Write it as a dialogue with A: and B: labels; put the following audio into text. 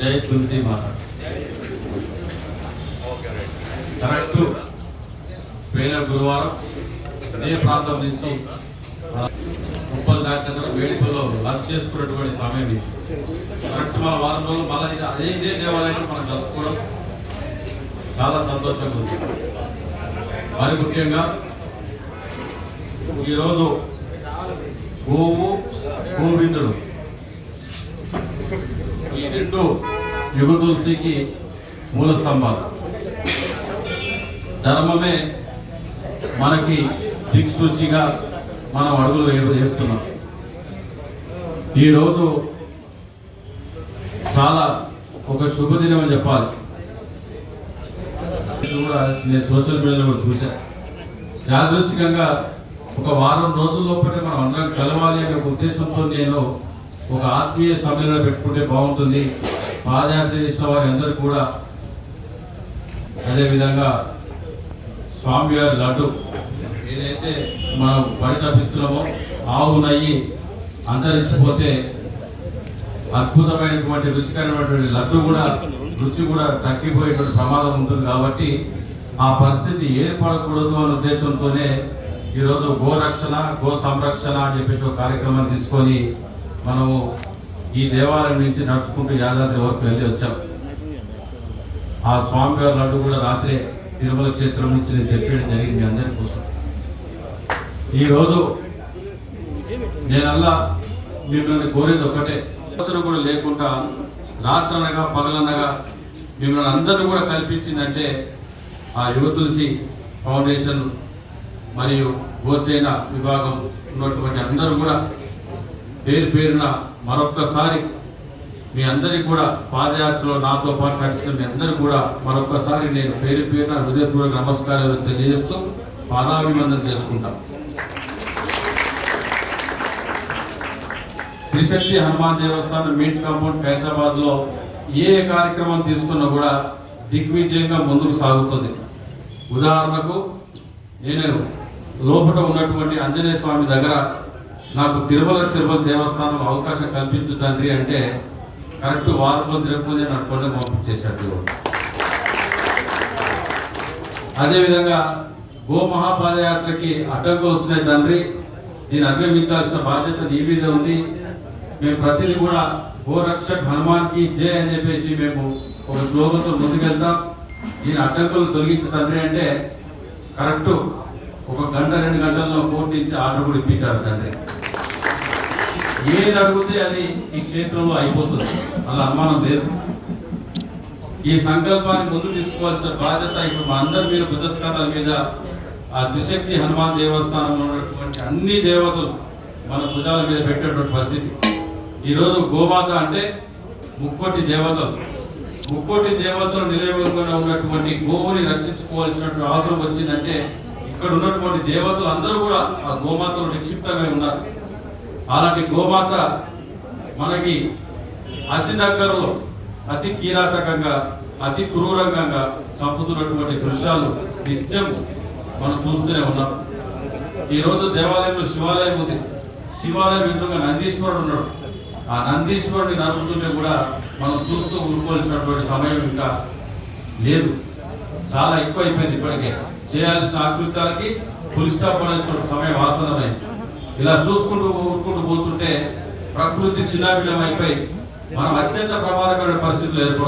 A: జై తులసి మాత కరెక్ట్. పోయిన గురువారం అదే ప్రాంతం నుంచి ముప్పలు దాటిన వేడుకల్లో లంచ్ చేసుకున్నటువంటి సమయం కరెక్ట్ మన వారం రోజులు మళ్ళీ అదే ఇదే దేవాలయం మనం కలుసుకోవడం చాలా సంతోషంగా ఉంది. మరి ముఖ్యంగా ఈరోజు గోవు గోవిందుడు. ఈ రెండు యుగ తులసికి మూల స్తంభాలు. ధర్మమే మనకి దిక్సూచిగా మనం అడుగులు వేస్తున్నాం. ఈరోజు చాలా ఒక శుభదినం అని చెప్పాలి. కూడా నేను సోషల్ మీడియాలో కూడా చూశాను యాదృచ్ఛికంగా ఒక వారం రోజుల లోపలే మనం అందరం కలవాలి అనే ఉద్దేశంతో నేను ఒక ఆత్మీయ సమ్మేళనం పెట్టుకుంటే బాగుంటుంది. పాదయాత్ర చేసిన వారి అందరూ కూడా అదేవిధంగా స్వామివారి లడ్డు ఏదైతే మనం పరితపిస్తున్నామో ఆవు నయ్యి అంతరించిపోతే అద్భుతమైనటువంటి రుచికరమైనటువంటి లడ్డు కూడా రుచి కూడా తగ్గిపోయేటువంటి ప్రమాదం ఉంటుంది కాబట్టి ఆ పరిస్థితి ఏర్పడకూడదు అనే ఉద్దేశంతోనే ఈరోజు గోరక్షణ గో సంరక్షణ అని చెప్పేసి ఒక కార్యక్రమం తీసుకొని మనము ఈ దేవాలయం నుంచి నడుచుకుంటూ యాదాద్రి వరకు వెళ్ళి వచ్చాం. ఆ స్వామివారి లడ్డు కూడా రాత్రే తిరుమల క్షేత్రం నుంచి నేను చెప్పేయడం జరిగింది అందరి కోసం. ఈరోజు నేనల్లా మిమ్మల్ని కోరేది ఒకటే అవసరం కూడా లేకుండా రాత్రనగా పగలనగా మిమ్మల్ని అందరినీ కూడా కల్పించిందంటే ఆ యువతులసి ఫౌండేషన్ మరియు గోసేన విభాగం ఉన్నటువంటి అందరూ కూడా పేరు పేరున మరొక్కసారి మీ అందరికీ కూడా పాదయాత్రలో నాతో పాటు నడిచిన మీ అందరూ కూడా మరొక్కసారి నేను పేరు పేరున హృదయపూర్వక నమస్కారాలు తెలియజేస్తూ పాదాభివందన చేసుకుంటాం. త్రిశక్తి హనుమాన్ దేవస్థానం మీట్ కాంపౌండ్ హైదరాబాద్లో ఏ కార్యక్రమం తీసుకున్నా కూడా దిగ్విజయంగా ముందుకు సాగుతుంది. ఉదాహరణకు నేను లోపల ఉన్నటువంటి ఆంజనేయ స్వామి దగ్గర నాకు తిరుమల తిరుపతి దేవస్థానం అవకాశం కల్పించు తండ్రి అంటే కరెక్ట్ వారంలో తిరుపతి నడుపుకొని పంపించేశాడు అదేవిధంగా గో మహాపాదయాత్రకి అడ్డంకులు వస్తున్నాయి తండ్రి. దీన్ని అధిగమించాల్సిన బాధ్యత నీ మీద ఉంది. మేము ప్రతిదీ కూడా గోరక్షక్ హనుమాన్కి జై అని చెప్పేసి మేము ఒక శ్లోకంతో ముందుకెళ్తాం. దీని అడ్డంకులు తొలగించు తండ్రి అంటే కరెక్ట్ ఒక గంట రెండు గంటల్లో కోర్టు ఇచ్చి ఆర్డర్ కూడా ఇప్పించారు తండ్రి. ఏది అడిగితే అది ఈ క్షేత్రంలో అయిపోతుంది. అలా అనుమానం లేదు. ఈ సంకల్పాన్ని ముందు తీసుకోవాల్సిన బాధ్యత ఇప్పుడు మా అందరి మీద పురస్కారాల మీద ఆ త్రిశక్తి హనుమాన్ దేవస్థానంలో ఉన్నటువంటి అన్ని దేవతలు మన భుజాల మీద పెట్టేటువంటి పరిస్థితి. ఈరోజు గోమాత అంటే ముక్కోటి దేవతలు. ముక్కోటి దేవతలు నిలయంగా ఉన్నటువంటి గోవుని రక్షించుకోవాల్సినటువంటి అవసరం వచ్చిందంటే ఇక్కడ ఉన్నటువంటి దేవతలు అందరూ కూడా ఆ గోమాతలు నిక్షిప్తమై ఉన్నారు. అలాంటి గోమాత మనకి అతి దగ్గరలో అతి కీరాతకంగా అతి క్రూరంగా చంపుతున్నటువంటి దృశ్యాలు నిత్యం మనం చూస్తూనే ఉన్నాం. ఈరోజు దేవాలయంలో శివాలయం ఉంది. శివాలయం ఎదురుగా నందీశ్వరుడు ఉన్నాడు. ఆ నందీశ్వరుడిని నరుకుతుంటే కూడా మనం చూస్తూ ఊరుకోవాల్సినటువంటి సమయం ఇంకా లేదు. చాలా ఎక్కువ అయిపోయింది ఇప్పటికే. చేయాల్సిన ఆకృత్యాలకి ఫుల్ సమయం ఆసనమైంది ఇలా చూసుకుంటూ ఊరుకుంటూ పోతుంటే ప్రకృతి చిన్నాభిన్నం అయిపోయి మనం అత్యంత ప్రమాదకరమైన పరిస్థితులు ఏర్పడుతుంది